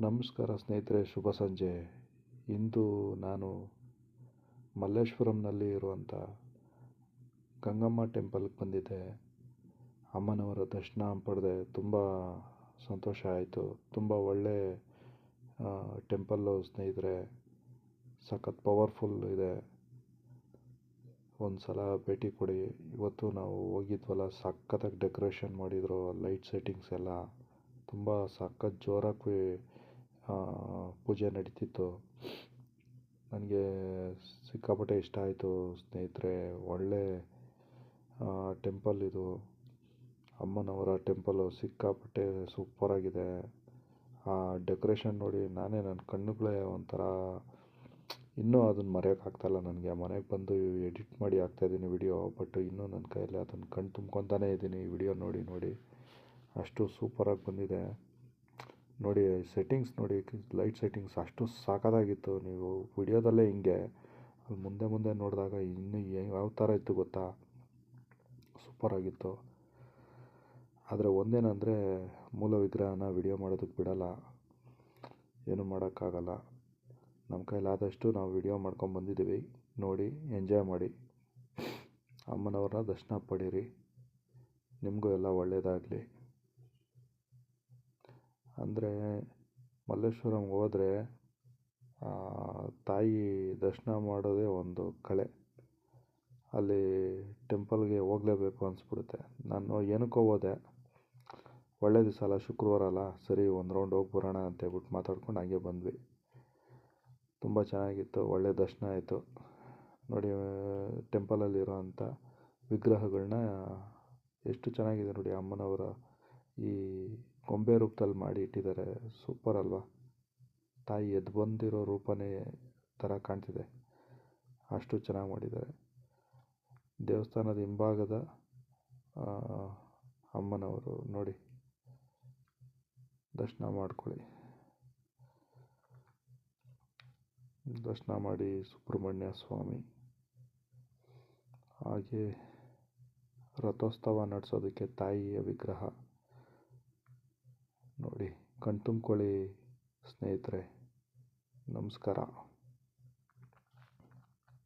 ನಮಸ್ಕಾರ ಸ್ನೇಹಿತರೆ, ಶುಭ ಸಂಜೆ. ಇಂದು ನಾನು ಮಲ್ಲೇಶ್ವರಂನಲ್ಲಿ ಇರುವಂಥ ಗಂಗಮ್ಮ ಟೆಂಪಲ್ಗೆ ಬಂದಿದ್ದೆ. ಅಮ್ಮನವರ ದರ್ಶನ ಪಡೆದೆ. ತುಂಬ ಸಂತೋಷ ಆಯಿತು. ತುಂಬ ಒಳ್ಳೆ ಟೆಂಪಲ್ಲು ಸ್ನೇಹಿತರೆ. ಸಖತ್ ಪವರ್ಫುಲ್ ಇದೆ. ಒಂದು ಸಲ ಭೇಟಿ ಕೊಡಿ. ಇವತ್ತು ನಾವು ಹೋಗಿದ್ವಲ್ಲ, ಸಖತ್ತಾಗಿ ಡೆಕೋರೇಷನ್ ಮಾಡಿದರು, ಲೈಟ್ ಸೆಟ್ಟಿಂಗ್ಸ್ ಎಲ್ಲ. ತುಂಬ ಸಖತ್ ಜೋರಾಗಿ ಪೂಜೆ ನಡೀತಿತ್ತು. ನನಗೆ ಸಿಕ್ಕಾಪಟ್ಟೆ ಇಷ್ಟ ಆಯಿತು ಸ್ನೇಹಿತರೆ. ಒಳ್ಳೆ ಟೆಂಪಲ್ ಇದು. ಅಮ್ಮನವರ ಟೆಂಪಲ್ಲು ಸಿಕ್ಕಾಪಟ್ಟೆ ಸೂಪರಾಗಿದೆ ಆ ಡೆಕೋರೇಷನ್ ನೋಡಿ ನಾನೇ ನನ್ನ ಕಣ್ಣುಗಳೇ ಒಂಥರ ಇನ್ನೂ ಅದನ್ನು ಮರೆಯೋಕ್ಕಾಗ್ತಾಯಿಲ್ಲ ನನಗೆ. ಮನೆಗೆ ಬಂದು ಎಡಿಟ್ ಮಾಡಿ ಹಾಕ್ತಾಯಿದ್ದೀನಿ ವಿಡಿಯೋ, ಬಟ್ ಇನ್ನೂ ನನ್ನ ಕೈಯಲ್ಲಿ ಅದನ್ನು ಕಣ್ಣು ತುಂಬ್ಕೊತಾನೇ ಇದ್ದೀನಿ ವಿಡಿಯೋ ನೋಡಿ ನೋಡಿ. ಅಷ್ಟು ಸೂಪರಾಗಿ ಬಂದಿದೆ. ನೋಡಿ ಸೆಟ್ಟಿಂಗ್ಸ್ ನೋಡಿ ಲೈಟ್ ಸೆಟ್ಟಿಂಗ್ಸ್ ಅಷ್ಟು ಸಾಕಾಗಿತ್ತು ನೀವು ವಿಡಿಯೋದಲ್ಲೇ ಹಿಂಗೆ ಮುಂದೆ ಮುಂದೆ ನೋಡಿದಾಗ ಇನ್ನೂ ಯಾವ ಥರ ಇತ್ತು ಗೊತ್ತಾ? ಸೂಪರಾಗಿತ್ತು ಆದರೆ ಒಂದೇನಂದರೆ, ಮೂಲ ವಿಗ್ರಹನ ವಿಡಿಯೋ ಮಾಡೋದಕ್ಕೆ ಬಿಡಲ್ಲ. ಏನು ಮಾಡೋಕ್ಕಾಗಲ್ಲ. ನಮ್ಮ ಕೈಲಾದಷ್ಟು ನಾವು ವಿಡಿಯೋ ಮಾಡ್ಕೊಂಡು ಬಂದಿದ್ದೀವಿ. ನೋಡಿ ಎಂಜಾಯ್ ಮಾಡಿ. ಅಮ್ಮನವ್ರನ್ನ ದರ್ಶನ ಪಡೀರಿ. ನಿಮಗೂ ಎಲ್ಲ ಒಳ್ಳೆಯದಾಗಲಿ ಅಂದರೆ ಮಲ್ಲೇಶ್ವರಂ ಹೋದ್ರೆ ತಾಯಿ ದರ್ಶನ ಮಾಡೋದೇ ಒಂದು ಕಳೆ. ಅಲ್ಲಿ ಟೆಂಪಲ್ಗೆ ಹೋಗಲೇಬೇಕು ಅನಿಸ್ಬಿಡುತ್ತೆ. ನಾನು ಏನಕ್ಕೋ ಹೋದೆ. ಒಳ್ಳೆ ದಿವಸ ಅಲ್ಲ ಶುಕ್ರವಾರ ಅಲ್ಲ, ಸರಿ, ಒಂದು ರೌಂಡ್ ಹೋಗಿ ಬರೋಣ ಅಂತೇಳ್ಬಿಟ್ಟು ಮಾತಾಡ್ಕೊಂಡು ಹಾಗೆ ಬಂದ್ವಿ. ತುಂಬ ಚೆನ್ನಾಗಿತ್ತು, ಒಳ್ಳೆ ದರ್ಶನ ಆಯಿತು. ನೋಡಿ ಟೆಂಪಲಲ್ಲಿರೋಂಥ ವಿಗ್ರಹಗಳನ್ನ ಎಷ್ಟು ಚೆನ್ನಾಗಿದೆ ನೋಡಿ ಅಮ್ಮನವರ ಈ ಗೊಂಬೆ ರೂಪದಲ್ಲಿ ಮಾಡಿ ಇಟ್ಟಿದ್ದಾರೆ. ಸೂಪರ್ ಅಲ್ವಾ? ತಾಯಿ ಎದ್ದು ಬಂದಿರೋ ರೂಪನೇ ಥರ ಕಾಣ್ತಿದೆ. ಅಷ್ಟು ಚೆನ್ನಾಗಿ ಮಾಡಿದ್ದಾರೆ. ದೇವಸ್ಥಾನದ ಹಿಂಭಾಗದ ಅಮ್ಮನವರು ನೋಡಿ. ದರ್ಶನ ಮಾಡ್ಕೊಳ್ಳಿ. ದರ್ಶನ ಮಾಡಿ ಸುಬ್ರಹ್ಮಣ್ಯ ಸ್ವಾಮಿ. ಹಾಗೆ ರಥೋತ್ಸವ ನಡೆಸೋದಕ್ಕೆ ತಾಯಿಯ ವಿಗ್ರಹ. ನೋಡಿ ಕಣ್ತುಂಬ್ಕೊಳ್ಳಿ ಸ್ನೇಹಿತರೆ. ನಮಸ್ಕಾರ.